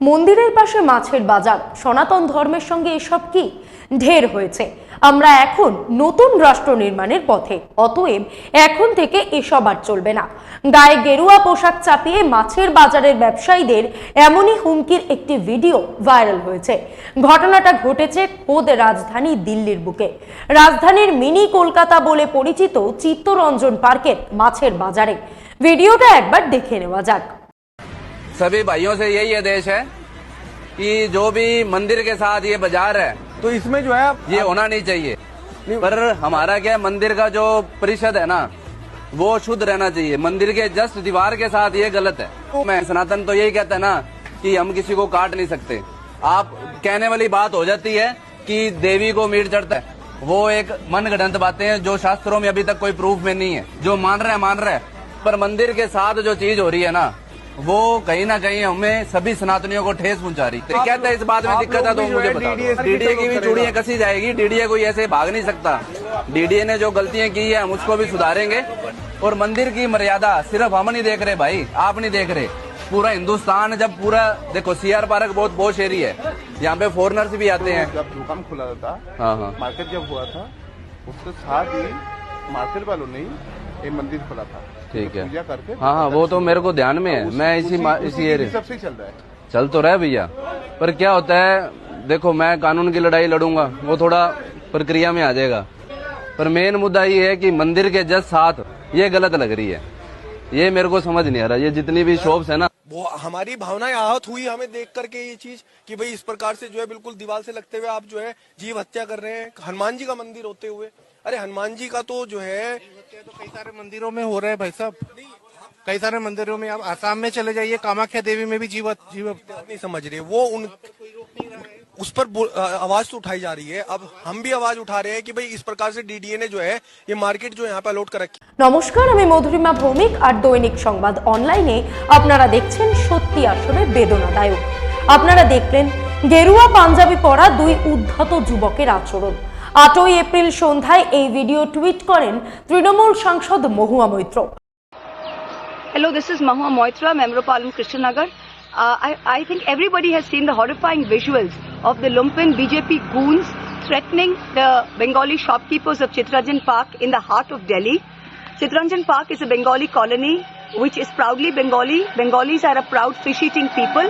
মন্দিরের পাশে মাছের বাজার। সনাতন ধর্মের সঙ্গে এসব কি? ঢের হয়েছে। আমরা এখন নতুন রাষ্ট্র নির্মাণের পথে। অতএব এখন থেকে এসব আর চলবে না। গায়ে গেরুয়া পোশাক চাপিয়ে মাছের বাজারের ব্যবসায়ীদের এমনই হুমকির একটি ভিডিও ভাইরাল হয়েছে। ঘটনাটা ঘটেছে খোদ রাজধানী দিল্লির বুকে। রাজধানীর মিনি কলকাতা বলে পরিচিত চিত্তরঞ্জন পার্কের মাছের বাজারে। ভিডিওটা একবার দেখে নেওয়া যাক। सभी भाइयों से यही आदेश है कि जो भी मंदिर के साथ ये बाज़ार है तो इसमें जो है आप ये होना नहीं चाहिए। नहीं। पर हमारा क्या मंदिर का जो परिषद है ना वो शुद्ध रहना चाहिए। मंदिर के जस्ट दीवार के साथ ये गलत है। मैं सनातन तो यही कहता है ना कि हम किसी को काट नहीं सकते। आप कहने वाली बात हो जाती है कि देवी को मीट चढ़ता है। वो एक मन गढ़ंत बातें हैं जो शास्त्रों में अभी तक कोई प्रूफ में नहीं है। जो मान रहे हैं मान रहे हैं। पर मंदिर के साथ जो चीज़ हो रही है ना वो कहीं ना कहीं हमें सभी सनातनियों को ठेस पहुँचा रही। है कहते हैं इस बात में दिक्कत है तो मुझे बता डीडीए की भी। चूड़ियाँ कसी जाएगी डीडीए कोई ऐसे भाग नहीं सकता। डीडीए ने जो गलतियाँ की है हम उसको भी सुधारेंगे। और मंदिर की मर्यादा सिर्फ़ हम नहीं देख रहे भाई आप नहीं देख रहे। पूरा हिंदुस्तान जब पूरा देखो सीआर पार्क बहुत बहुत एरिया है। यहाँ पे फॉरनर्स भी आते हैं। जब दुकान खुला था हाँ हाँ। मार्केट जब हुआ था उसके साथ ही मार्केट वालों ने ये मंदिर खोला था। ठीक है। पूजा करके हाँ हाँ वो तो मेरे को ध्यान में है। मैं इसी इसी एरिया हिसाब से ही चल रहा है। चल तो रहा है भैया पर क्या होता है देखो मैं कानून की लड़ाई लड़ूँगा वो थोड़ा प्रक्रिया में आ जाएगा। पर मेन मुद्दा ये है कि मंदिर के जस्ट साथ ये गलत लग रही है। ये मेरे को समझ नहीं आ रहा ये जितनी भी शॉप्स है ना। वो हमारी भावनाएँ आहत हुई हमें देख करके ये चीज़ कि भाई इस प्रकार से जो है बिल्कुल दीवार से लगते हुए आप जो है जीव हत्या कर रहे हैं। हनुमान जी का मंदिर होते हुए अरे हनुमान जी का तो जो है तो कई सारे मंदिरों में हो रहे हैं भाई साहब कई सारे मंदिरों में आप आसाम में चले जाइए कामाख्या देवी में भी जीव जीव आप नहीं समझ रहे वो उन उस पर बो- अ, आवाज तो उठाई जा रही है अब हम भी आवाज उठा रहे हैं कि भाई इस प्रकार से डीडीए ने जो है ये मार्केट जो यहाँ पे अलॉट कर रखी নমস্কার আমি মধুরিমা ভৌমিক আর দৈনিক সংবাদ অনলাইনে আপনারা দেখছেন সত্যি আসলে বেদনাদায়ক আপনারা দেখলেন গেরুয়া পাঞ্জাবি পরা দুই উদ্ধত যুবকের আচরণ আটই এপ্রিল সন্ধ্যায় এই ভিডিও টুইট করেন তৃণমূল সাংসদ Mahua Moitra Hello, this is Mahua Moitra, Member of Parliament, Krishnanagar. Uh, I, I think everybody has seen the horrifying visuals of the lumpen BJP goons threatening the Bengali shopkeepers of Chitrajan Park in the heart of Delhi. Chitrajan Park is a Bengali colony which is proudly Bengali. Bengalis are a proud fish-eating people.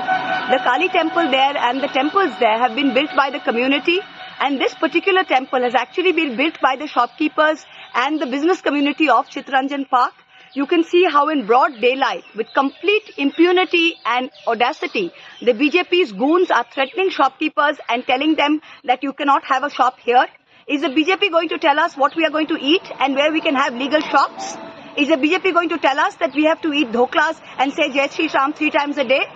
The Kali temple there and the temples there have been built by the community and this particular temple has actually been built by the shopkeepers and the business community of Chitrajan Park. You can see how in broad daylight, with complete impunity and audacity, the BJP's goons are threatening shopkeepers and telling them that you cannot have a shop here. Is the BJP going to tell us what we are going to eat and where we can have legal shops? Is the BJP going to tell us that we have to eat dhoklas and say Jai Shri Ram three times a day?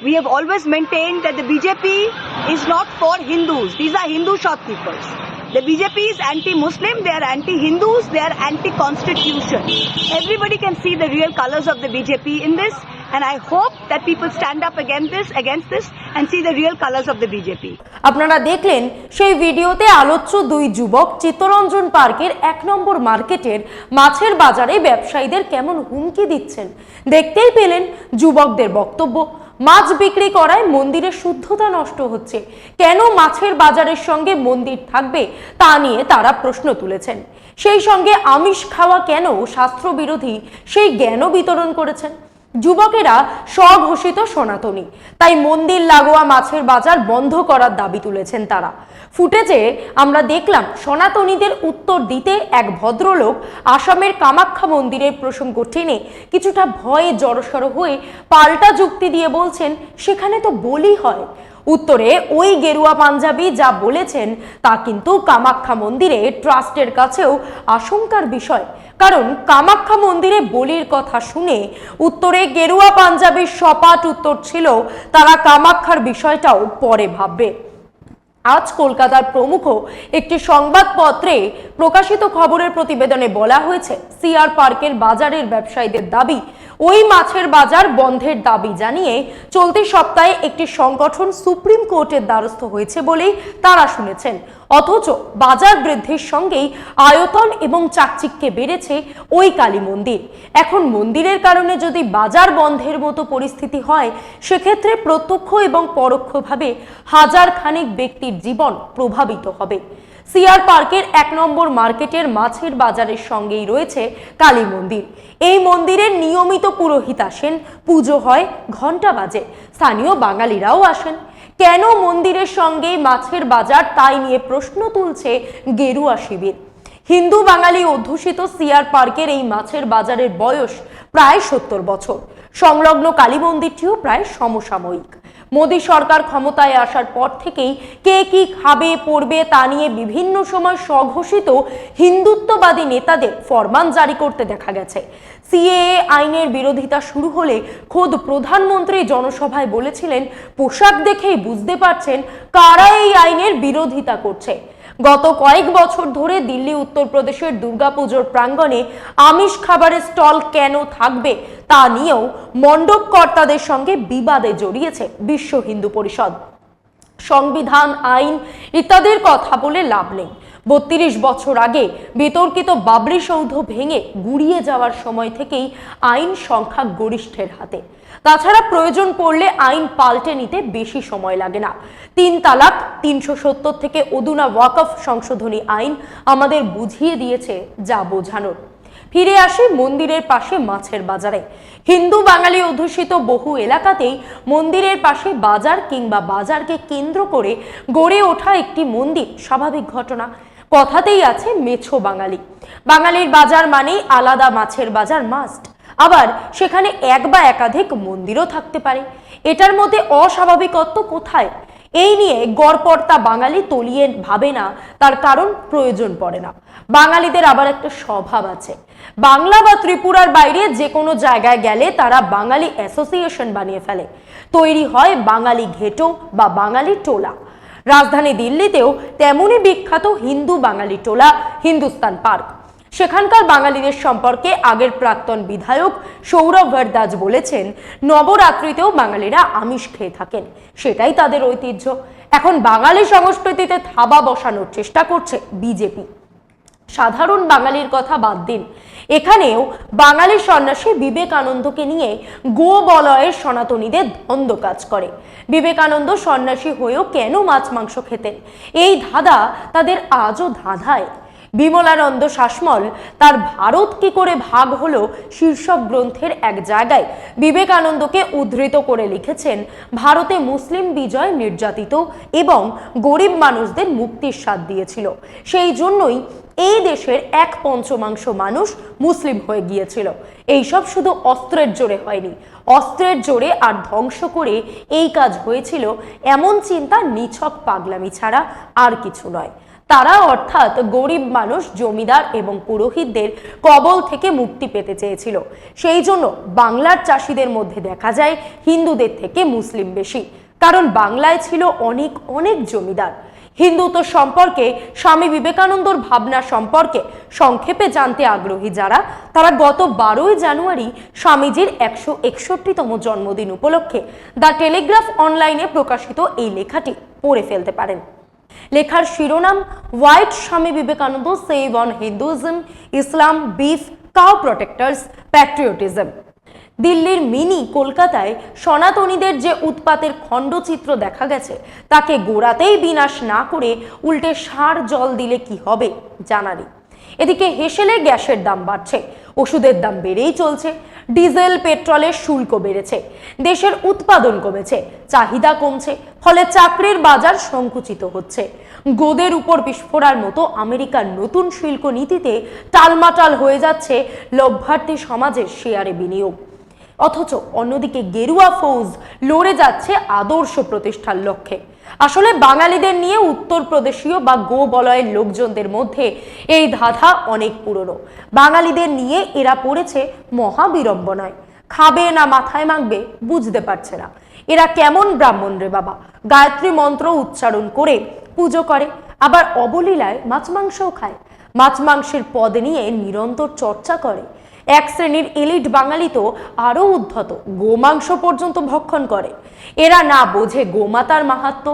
We have always maintained that the BJP is not for Hindus. These are Hindu shopkeepers. The BJP is anti-Muslim, they are anti-Hindus, they are anti-constitution. Everybody can see the real colors of the BJP in this and I hope that people stand up against this, against this and see the real colors of the BJP. আপনারা দেখলেন সেই ভিডিওতে আলোচ্য দুই যুবক চিত্তরঞ্জন পার্কের এক নম্বর মার্কেটের মাছের বাজারে ব্যবসায়ীদের কেমন হুমকি দিচ্ছেন দেখতেই পেলেন যুবকদের বক্তব্য মাছ বিক্রি করায় মন্দিরের শুদ্ধতা নষ্ট হচ্ছে। কেন মাছের বাজারের সঙ্গে মন্দির থাকবে তা নিয়ে তারা প্রশ্ন তুলেছেন। সেই সঙ্গে আমিষ খাওয়া কেন শাস্ত্রবিরোধী সেই জ্ঞানও বিতরণ করেছেন। যুবকেরা স্বঘোষিত সনাতনী। তাই মন্দির লাগোয়া মাছের বাজার বন্ধ করার দাবি তুলেছেন তারা। ফুটেজে আমরা দেখলাম সনাতনীদের উত্তর দিতে এক ভদ্রলোক আসামের কামাখ্যা মন্দিরের প্রসঙ্গ টেনে কিছুটা ভয়ে জড়সড় হয়ে পাল্টা যুক্তি দিয়ে বলছেন, সেখানে তো বলি হয়। উত্তরে ওই গেরুয়া পাঞ্জাবি যা বলেছেন তা কিন্তু কামাখ্যা মন্দিরে ট্রাস্টের কাছেও আশঙ্কার বিষয়। কারণ কামাখ্যা মন্দিরে বলির কথা শুনে উত্তরে গেরুয়া পাঞ্জাবির সপাট উত্তর ছিল, তারা কামাখ্যার বিষয়টাও পরে ভাববে। আজ কলকাতার প্রমুখ একটি সংবাদপত্রে প্রকাশিত খবরের প্রতিবেদনে বলা হয়েছে, সিআর পার্কের বাজারের ব্যবসায়ীদের দাবি ওই মাছের বাজার বন্ধের দাবি জানিয়ে চলতি সপ্তাহে একটি সংগঠন সুপ্রিম কোর্টের দ্বারস্থ হয়েছে বলেই তারা শুনেছেন। অথচ বাজার বৃদ্ধির সঙ্গেই আয়তন এবং চাকচিক্যে বেড়েছে ওই কালী মন্দির। এখন মন্দিরের কারণে যদি বাজার বন্ধের মতো পরিস্থিতি হয়, সেক্ষেত্রে প্রত্যক্ষ এবং পরোক্ষভাবে হাজার খানেক ব্যক্তির জীবন প্রভাবিত হবে। সিআর পার্কের এক নম্বর মার্কেটের মাছের বাজারের সঙ্গেই রয়েছে কালী মন্দির। এই মন্দিরের নিয়মিত পুরোহিত আসেন, পুজো হয় ঘণ্টা বাজে। স্থানীয় বাঙালিরাও আসেন। কেন মন্দিরের সঙ্গে মাছের বাজার তাই নিয়ে প্রশ্ন তুলছে গেরুয়া শিবির। হিন্দু বাঙালি অধ্যুষিত সিআর পার্কের এই মাছের বাজারের বয়স প্রায় সত্তর বছর। সংলগ্ন কালী মন্দিরটিও প্রায় সমসাময়িক। মোদী সরকার ক্ষমতায় আসার পর থেকেই কে কি খাবে, পড়বে তা নিয়ে বিভিন্ন সময় স্বঘোষিত হিন্দুত্ববাদী নেতাদের ফরমান জারি করতে দেখা গেছে। সিএএ আইনের বিরোধিতা শুরু হলে খোদ প্রধানমন্ত্রী জনসভায় বলেছিলেন, পোশাক দেখেই বুঝতে পারছেন কারা এই আইনের বিরোধিতা করছে। গত কয়েক বছর ধরে দিল্লি, উত্তরপ্রদেশের দুর্গাপুজোর প্রাঙ্গণে আমিষ খাবারের স্টল কেন থাকবে তা নিয়েও মণ্ডপ কর্তাদের সঙ্গে বিবাদে জড়িয়েছে বিশ্ব হিন্দু পরিষদ। সংবিধান, আইন ইত্যাদির কথা বলে লাভ নেই। বত্রিশ বছর আগে বিতর্কিত বাবরি সৌধ ভেঙে গুড়িয়ে যাওয়ার সময় থেকেই আইন সংখ্যা গরিষ্ঠের হাতে। তাছাড়া প্রয়োজন পড়লে আইন পাল্টে নিতে বেশি সময় লাগে না। তিন তালাক, তিনশো সত্তর থেকে অদুনা ওয়াকফ সংশোধনী আইন আমাদের বুঝিয়ে দিয়েছে যা বোঝানোর। ফিরে আসি মন্দিরের পাশে মাছের বাজারে। হিন্দু বাঙালি অধ্যুষিত বহু এলাকাতেই মন্দিরের পাশে বাজার কিংবা বাজারকে কেন্দ্র করে গড়ে ওঠা একটি মন্দির স্বাভাবিক ঘটনা। কথাতেই আছে মেছো বাঙালি। বাঙালির বাজার মানেই আলাদা মাছের বাজার মাস্ট আবার সেখানে এক বা একাধিক মন্দিরও থাকতে পারে। এটার মধ্যে অস্বাভাবিকত্ব কোথায়? এই নিয়ে গড়পর্তা বাঙালি তলিয়ে ভাবে না, তার কারণ প্রয়োজন পড়ে না। বাঙালিদের আবার একটা স্বভাব আছে। বাংলা বা ত্রিপুরার বাইরে যে কোনো জায়গায় গেলে তারা বাঙালি অ্যাসোসিয়েশন বানিয়ে ফেলে। তৈরি হয় বাঙালি ঘেটো বা বাঙালি টোলা। রাজধানী দিল্লিতেও তেমনই বিখ্যাত হিন্দু বাঙালি টোলা, হিন্দুস্তান পার্ক। সেখানকার বাঙালিদের সম্পর্কে আগের প্রাক্তন বিধায়ক সৌরভ ভরদাস বলেছেন, নবরাত্রিতেও বাঙালিরা আমিষ খেয়ে থাকেন। সেটাই তাদের ঐতিহ্য। এখন বাঙালি সংস্কৃতিতে থাবা বসানোর চেষ্টা করছে বিজেপি। সাধারণ বাঙালির কথা বাদ দিন। এখানেও বাঙালি সন্ন্যাসী বিবেকানন্দকে নিয়ে গো বলয়ের সনাতনীদের দ্বন্দ্ব কাজ করে। বিবেকানন্দ সন্ন্যাসী হয়েও কেন মাছ মাংস খেতেন? এই ধাঁধা তাদের আজও ধাঁধায়। বিমলানন্দ শাসমল তার ভারত কি করে ভাগ হলো শীর্ষক গ্রন্থের এক জায়গায় বিবেকানন্দকে উদ্ধৃত করে লিখেছেন, ভারতে মুসলিম বিজয় নির্যাতিত এবং গরিব মানুষদের মুক্তির স্বাদ দিয়েছিল। সেই জন্যই এই দেশের এক পঞ্চমাংশ মানুষ মুসলিম হয়ে গিয়েছিল। এইসব শুধু অস্ত্রের জোরে হয়নি। অস্ত্রের জোরে আর ধ্বংস করে এই কাজ হয়েছিল এমন চিন্তা নিছক পাগলামি ছাড়া আর কিছু নয়। তারা অর্থাৎ গরিব মানুষ, জমিদার এবং পুরোহিতদের কবল থেকে মুক্তি পেতে চেয়েছিল। সেই জন্য বাংলার চাষিদের মধ্যে দেখা যায় হিন্দুদের থেকে মুসলিম বেশি। কারণ বাংলায় ছিল অনেক অনেক জমিদার। হিন্দুত্ব সম্পর্কে, স্বামী বিবেকানন্দর ভাবনা সম্পর্কে সংক্ষেপে জানতে আগ্রহী যারা, তারা গত বারোই জানুয়ারি স্বামীজির একশো একষট্টিতম জন্মদিন উপলক্ষে দ্য টেলিগ্রাফ অনলাইনে প্রকাশিত এই লেখাটি পড়ে ফেলতে পারেন। লেখার শিরোনাম, what Swami Vivekananda said on Hinduism, Islam, beef, cow protectors, patriotism. দিল্লির মিনি কলকাতায় সনাতনীদের যে উৎপাতের খণ্ডচিত্র দেখা গেছে, তাকে গোড়াতেই বিনাশ না করে উল্টে সার জল দিলে কি হবে জানা নেই এদিকে হেসেলে গ্যাসের দাম বাড়ছে, ওষুধের দাম বেড়েই চলছে, ডিজেল, পেট্রোলের শুল্ক বেড়েছে, দেশের উৎপাদন কমেছে, চাহিদা কমছে, ফলে চাকরির বাজার সংকুচিত হচ্ছে। গোদের উপর বিস্ফোরার মতো আমেরিকার নতুন শুল্ক নীতিতে টালমাটাল হয়ে যাচ্ছে লভ্যার্থী সমাজের শেয়ারে বিনিয়োগ। অথচ অন্যদিকে গেরুয়া ফৌজ লড়ে যাচ্ছে আদর্শ প্রতিষ্ঠার লক্ষ্যে। আসলে বাঙালিদের নিয়ে উত্তরপ্রদেশীয় বা গো বলয়ের লোকজনদের মধ্যে এই ধাঁধা অনেক পুরনো। বাঙালিদের নিয়ে এরা পড়েছে মহাবিড়ম্বনায়। খাবে না মাথায় মাখবে বুঝতে পারছে না। এরা কেমন ব্রাহ্মণ রে বাবা? গায়ত্রী মন্ত্র উচ্চারণ করে পুজো করে, আবার অবলীলায় মাছ মাংসও খায়। মাছ মাংসের পদ নিয়ে নিরন্তর চর্চা করে। এক শ্রেণির এলিট বাঙালি তো আরও উদ্ধত, গোমাংস পর্যন্ত ভক্ষণ করে। এরা না বোঝে গোমাতার মাহাত্ম,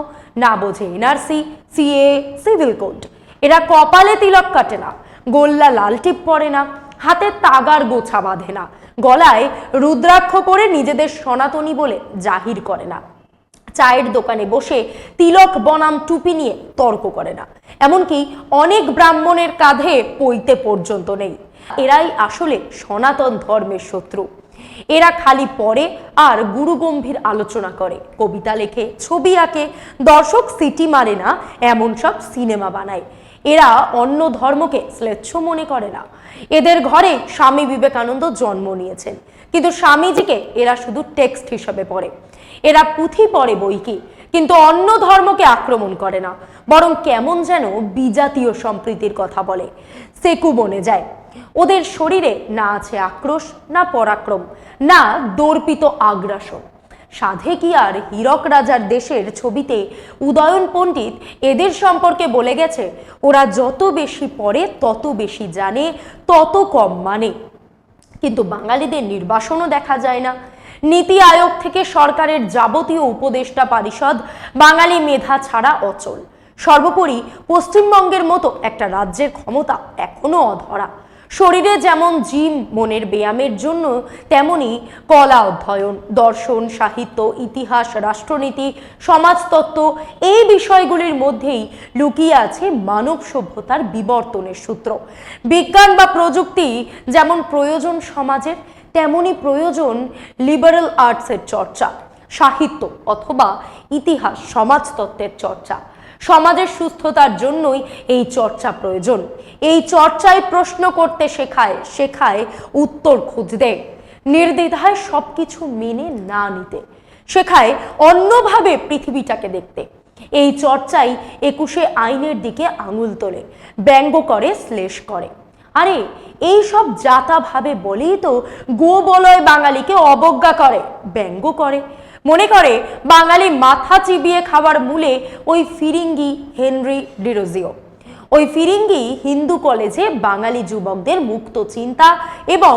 না বোঝে এনআরসি, সিএ, সিভিল কোড। এরা কপালে তিলক কাটে না, গোল্লা লাল টিপ পরে না, হাতে তাগার গোছা বাঁধে না, গলায় রুদ্রাক্ষ করে নিজেদের সনাতনী বলে জাহির করে না। চায়ের দোকানে বসে তিলক বনাম টুপি নিয়ে তর্ক করে না, এমনকি অনেক ব্রাহ্মণের কাঁধে পইতে পর্যন্ত নেই। এরাই আসলে সনাতন ধর্মের শত্রু। এরা খালি পড়ে আর গুরুগম্ভীর আলোচনা করে। কবিতা লেখে, ছবি আঁকে। দর্শক সিটি মারে না, এমন সব সিনেমা বানায়। এরা অন্য ধর্মকে শ্লেচ্ছ মনে করে না। এদের ঘরে স্বামী বিবেকানন্দ জন্ম নিয়েছেন। কিন্তু স্বামীজিকে এরা শুধু টেক্সট হিসাবে পড়ে। এরা পুঁথি পড়ে বই কি কিন্তু অন্য ধর্মকে আক্রমণ করে না, বরং কেমন যেন বিজাতীয় সম্প্রীতির কথা বলে। সেকু বনে যায়, ওদের শরীরে না আছে আক্রোশ, না পরাক্রম, না দর্পিত আগ্রাসন। সাধে কি আর হীরক রাজার দেশের ছবিতে উদয়ন পণ্ডিত এদের সম্পর্কে বলে গেছে, ওরা যত বেশি পড়ে, তত বেশি জানে, তত কম মানে। কিন্তু বাঙালিদের নির্বাসনও দেখা যায় না। নীতি আয়োগ থেকে সরকারের যাবতীয় উপদেষ্টা পরিষদ, বাঙালি মেধা ছাড়া অচল। সর্বোপরি পশ্চিমবঙ্গের মতো একটা রাজ্যের ক্ষমতা এখনও অধরা। শরীরে যেমন জিম মনের ব্যায়ামের জন্য তেমনি কলা অধ্যয়ন, দর্শন, সাহিত্য, ইতিহাস, রাষ্ট্রনীতি, সমাজতত্ত্ব এই বিষয়গুলির মধ্যেই লুকিয়ে আছে মানব সভ্যতার বিবর্তনের সূত্র। বিজ্ঞান বা প্রযুক্তি যেমন প্রয়োজন সমাজের তেমনি প্রয়োজন লিবারেল আর্টসের চর্চা, সাহিত্য অথবা ইতিহাস, সমাজতত্ত্বের চর্চা। সমাজের সুস্থতার জন্যই এই চর্চা প্রয়োজন। এই চর্চায় প্রশ্ন করতে শেখায় শেখায় উত্তর খুঁজতে, নির্দ্বিধায় সবকিছু মেনে না নিতে, শেখায় অন্যভাবে পৃথিবীটাকে দেখতে। এই চর্চাই একুশে আইনের দিকে আঙুল তোলে, ব্যঙ্গ করে, শ্লেষ করে। আরে, এই সব যাতা ভাবে বলেই তো গো বলয় বাঙালিকে অবজ্ঞা করে, ব্যঙ্গ করে। মনে করে বাঙালি মাথা চিবিয়ে খাবার মূলে ওই ফিরিঙ্গি হেনরি ডিরোজিও। ওই ফিরিঙ্গি হিন্দু কলেজে বাঙালি যুবকদের মুক্ত চিন্তা এবং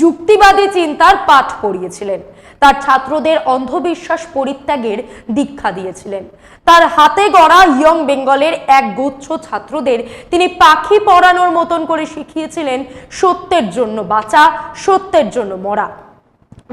যুক্তিবাদী চিন্তার পাঠ পড়িয়েছিলেন। তার ছাত্রদের অন্ধবিশ্বাস পরিত্যাগের দীক্ষা দিয়েছিলেন। তার হাতে গড়া ইয়ং বেঙ্গলের এক গুচ্ছ ছাত্রদের তিনি পাখি পড়ানোর মতন করে শিখিয়েছিলেন, সত্যের জন্য বাঁচা, সত্যের জন্য মরা।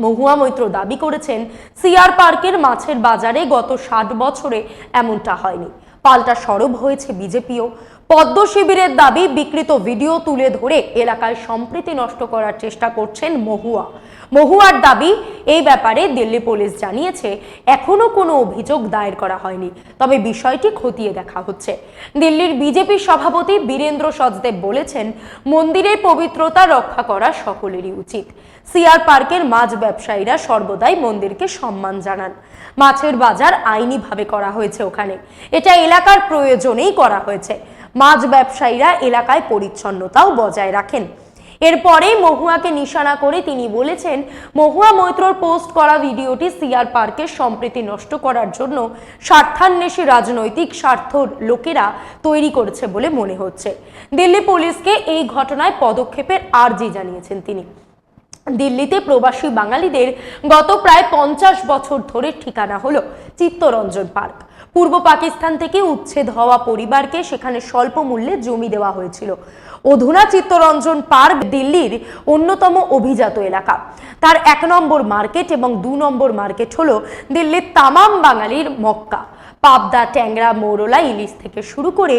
মহুয়া মৈত্র দাবি করেছেন, সিআর পার্কের মাছের বাজারে গত ষাট বছরে এমনটা হয়নি। পাল্টা সরব হয়েছে বিজেপিও। পদ্ম শিবিরের দাবি বিকৃত ভিডিও তুলে ধরে এলাকায় সম্প্রীতি নষ্ট করার চেষ্টা করছেন মহুয়া। মহুয়ার দাবি, এই ব্যাপারে দিল্লি পুলিশ জানিয়েছে, এখনও কোনো অভিযোগ দায়ের করা হয়নি। তবে বিষয়টি খতিয়ে দেখা হচ্ছে। দিল্লির বিজেপি সভাপতি বীরেন্দ্র সচদেব বলেছেন মন্দিরের পবিত্রতা রক্ষা করা সকলেরই উচিত। সিআর পার্কের মাছ ব্যবসায়ীরা সর্বদাই মন্দিরকে সম্মান জানান। মাছের বাজার আইনিভাবে করা হয়েছে ওখানে। এটা এলাকার প্রয়োজনেই করা হয়েছে। মাছ ব্যবসায়ীরা এলাকায় পরিচ্ছন্নতাও বজায় রাখেন। এরপরে মহুয়াকে নিশানা করে তিনি বলেছেন, মহুয়া মৈত্রর পোস্ট করা ভিডিওটি সিআর পার্কের সম্প্রীতি নষ্ট করার জন্য স্বার্থান্বেষী রাজনৈতিক স্বার্থ লোকেরা তৈরি করেছে বলে মনে হচ্ছে। দিল্লি পুলিশকে এই ঘটনায় পদক্ষেপের আর্জি জানিয়েছেন তিনি। দিল্লিতে প্রবাসী বাঙালিদের গত প্রায় পঞ্চাশ বছর ধরে ঠিকানা হলো চিত্তরঞ্জন পার্ক। পূর্ব পাকিস্তান থেকে উচ্ছেদ হওয়া পরিবারকে সেখানে স্বল্প মূল্যে জমি দেওয়া হয়েছিল। অধুনা চিত্তরঞ্জন পার্ক দিল্লির অন্যতম অভিজাত এলাকা। তার এক নম্বর মার্কেট এবং দু নম্বর মার্কেট হল দিল্লির তামাম বাঙালির মক্কা। পাবদা, ট্যাংরা, মোরলা, ইলিশ থেকে শুরু করে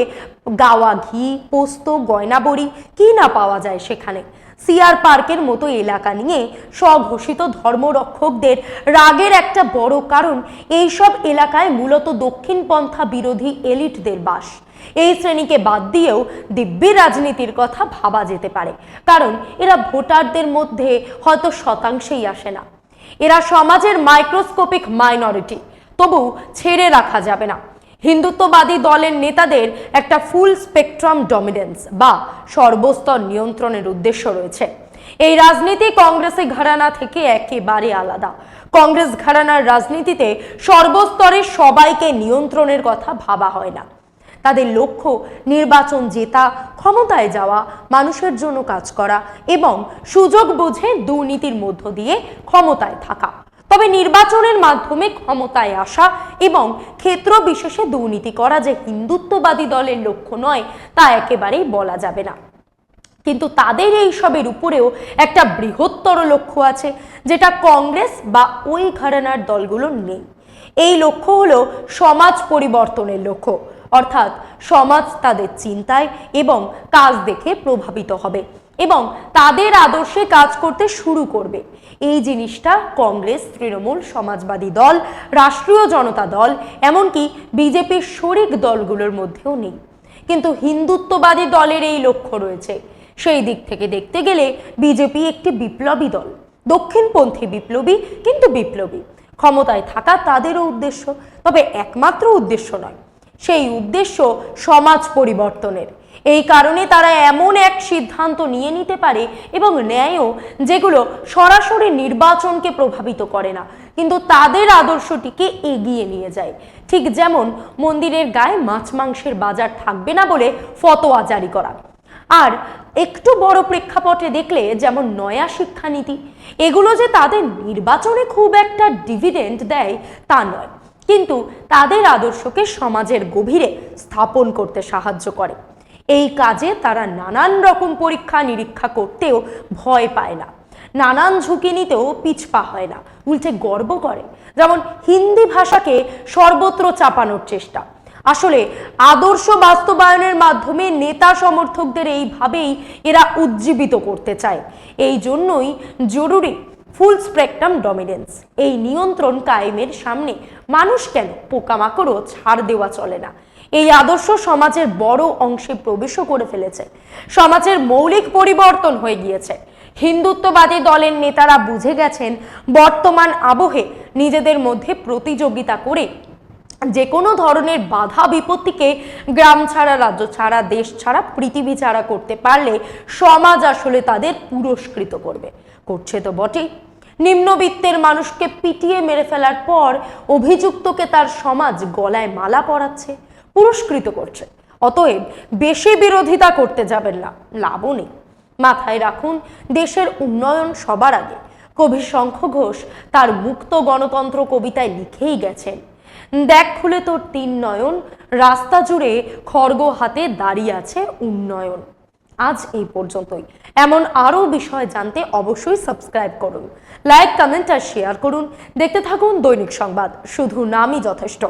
গাওয়া ঘি, পোস্ত, গয়নাবড়ি, কি না পাওয়া যায় সেখানে? সিআর পার্কের মতো এলাকা নিয়ে স্বঘোষিত ধর্মরক্ষকদের রাগের একটা বড় কারণ এই সব এলাকায় মূলত দক্ষিণপন্থা বিরোধী এলিটদের বাস। এই শ্রেণীকে বাদ দিয়েও দিব্যি রাজনীতির কথা ভাবা যেতে পারে, কারণ এরা ভোটারদের মধ্যে হয়তো শতাংশেই আসে না। এরা সমাজের মাইক্রোস্কোপিক মাইনরিটি তবু ছেড়ে রাখা যাবে না। হিন্দুত্ববাদী দলের নেতাদের একটা ফুল স্পেকট্রাম ডমিনেন্স বা সর্বস্তর নিয়ন্ত্রণের উদ্দেশ্য রয়েছে। এই রাজনীতি কংগ্রেসের ঘরানা থেকে একেবারে আলাদা। কংগ্রেস ঘরানার রাজনীতিতে সর্বস্তরের সবাইকে নিয়ন্ত্রণের কথা ভাবা হয় না। তাদের লক্ষ্য নির্বাচন জেতা, ক্ষমতায় যাওয়া, মানুষের জন্য কাজ করা এবং সুযোগ বুঝে দুর্নীতির মধ্য দিয়ে ক্ষমতায় থাকা। তবে নির্বাচনের মাধ্যমে ক্ষমতায় আসা এবং ক্ষেত্র বিশেষে দুর্নীতি করা যে হিন্দুত্ববাদী দলের লক্ষ্য নয়, তা একেবারেই বলা যাবে না। কিন্তু তাদের এই সবের উপরেও একটা বৃহত্তর লক্ষ্য আছে, যেটা কংগ্রেস বা ওই ঘরানার দলগুলোর নেই। এই লক্ষ্য হলো সমাজ পরিবর্তনের লক্ষ্য, অর্থাৎ সমাজ তাদের চিন্তায় এবং কাজ দেখে প্রভাবিত হবে। এবং তাদের আদর্শে কাজ করতে শুরু করবে। এই জিনিসটা কংগ্রেস, তৃণমূল, সমাজবাদী দল, রাষ্ট্রীয় জনতা দল, এমনকি বিজেপির শরিক দলগুলোর মধ্যেও নেই। কিন্তু হিন্দুত্ববাদী দলের এই লক্ষ্য রয়েছে। সেই দিক থেকে দেখতে গেলে বিজেপি একটি বিপ্লবী দল। দক্ষিণপন্থী বিপ্লবী, কিন্তু বিপ্লবী। ক্ষমতায় থাকা তাদেরও উদ্দেশ্য, তবে একমাত্র উদ্দেশ্য নয়। সেই উদ্দেশ্য সমাজ পরিবর্তনের। এই কারণে তারা এমন এক সিদ্ধান্ত নিয়ে নিতে পারে এবং ন্যায়ও যেগুলো সরাসরি নির্বাচনকে প্রভাবিত করে না, কিন্তু তাদের আদর্শটিকে এগিয়ে নিয়ে যায়। ঠিক যেমন মন্দিরের গায়ে মাছ মাংসের বাজার থাকবে না বলে ফতোয়া জারি করা। আর একটু বড় প্রেক্ষাপটে দেখলে যেমন নয়া শিক্ষানীতি, এগুলো যে তাদের নির্বাচনে খুব একটা ডিভিডেন্ড দেয় তা নয়, কিন্তু তাদের আদর্শকে সমাজের গভীরে স্থাপন করতে সাহায্য করে। এই কাজে তারা নানান রকম পরীক্ষা নিরীক্ষা করতেও ভয় পায় না। নানান ঝুঁকি নিতেও পিছপা হয় না, উল্টে গর্ব করে। যেমন হিন্দি ভাষাকে সর্বত্র চাপানোর চেষ্টা। আসলে আদর্শ বাস্তবায়নের মাধ্যমে নেতা সমর্থকদের এইভাবেই এরা উজ্জীবিত করতে চায়। এই জন্যই জরুরি ফুল স্পেকট্রাম ডমিনেন্স। এই নিয়ন্ত্রণ কায়েমের সামনে মানুষ কেন পোকামাকড়ও ছাড় দেওয়া চলে না? এই আদর্শ সমাজের বড় অংশে প্রবেশও করে ফেলেছে। সমাজের মৌলিক পরিবর্তন হয়ে গিয়েছে। হিন্দুত্ববাদী দলের নেতারা বুঝে গেছেন, বর্তমান আবহে নিজেদের মধ্যে প্রতিযোগিতা করে যে কোনো ধরনের বাধা বিপত্তিকে গ্রাম ছাড়া, রাজ্য ছাড়া, দেশ ছাড়া, পৃথিবী ছাড়া করতে পারলে সমাজ আসলে তাদের পুরস্কৃত করবে। করছে তো বটেই। নিম্নবিত্তের মানুষকে পিটিয়ে মেরে ফেলার পর অভিযুক্তকে তার সমাজ গলায় মালা পরাচ্ছে। পুরস্কৃত করছে। অতএব বেশি বিরোধিতা করতে যাবেন না, লাভও নেই। মাথায় রাখুন, দেশের উন্নয়ন সবার আগে। কবি শঙ্খ ঘোষ তার মুক্ত গণতন্ত্র কবিতায় লিখেই গেছেন, দেখ খুলে তোর তিন নয়ন, রাস্তা জুড়ে খড়গ হাতে দাঁড়িয়ে আছে উন্নয়ন। আজ এই পর্যন্তই। এমন আরও বিষয় জানতে অবশ্যই সাবস্ক্রাইব করুন, লাইক, কমেন্ট আর শেয়ার করুন। দেখতে থাকুন দৈনিক সংবাদ, শুধু নামই যথেষ্ট।